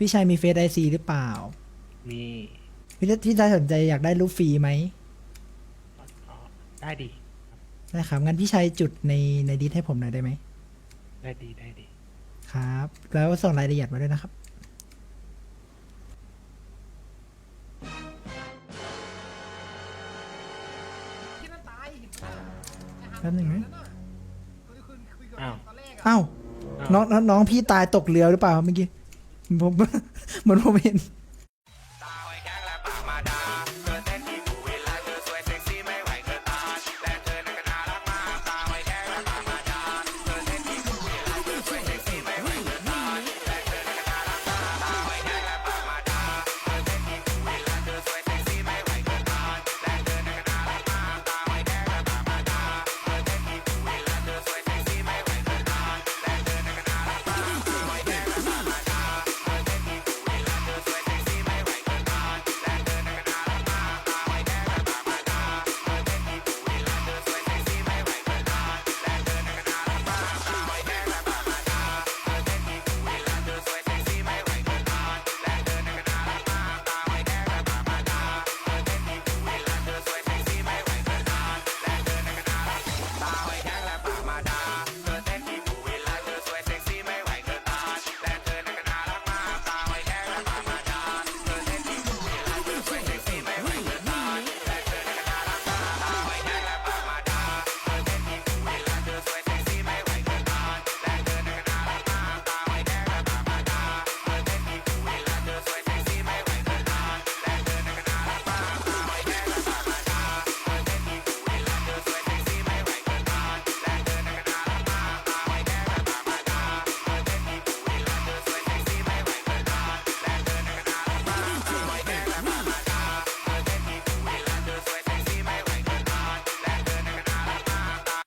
พี่ชายมีเฟซไอซีหรือเปล่า มีพี่พี่ชายสนใจอยากได้รูปฟรีไหมอ๋อได้ดีได้ครับงั้นพี่ชายจุดในในดิสให้ผมหน่อยได้ไหมได้ดีได้ดี ครับ แล้วส่งรายละเอียดมาด้วยนะครับ แป๊บหนึงนะอ้าวอ้าว อ้าว น้องน้องน้องพี่ตายตกเรือหรือเปล่าครับเมื่อกี้ ผมเหมือนผมเห็น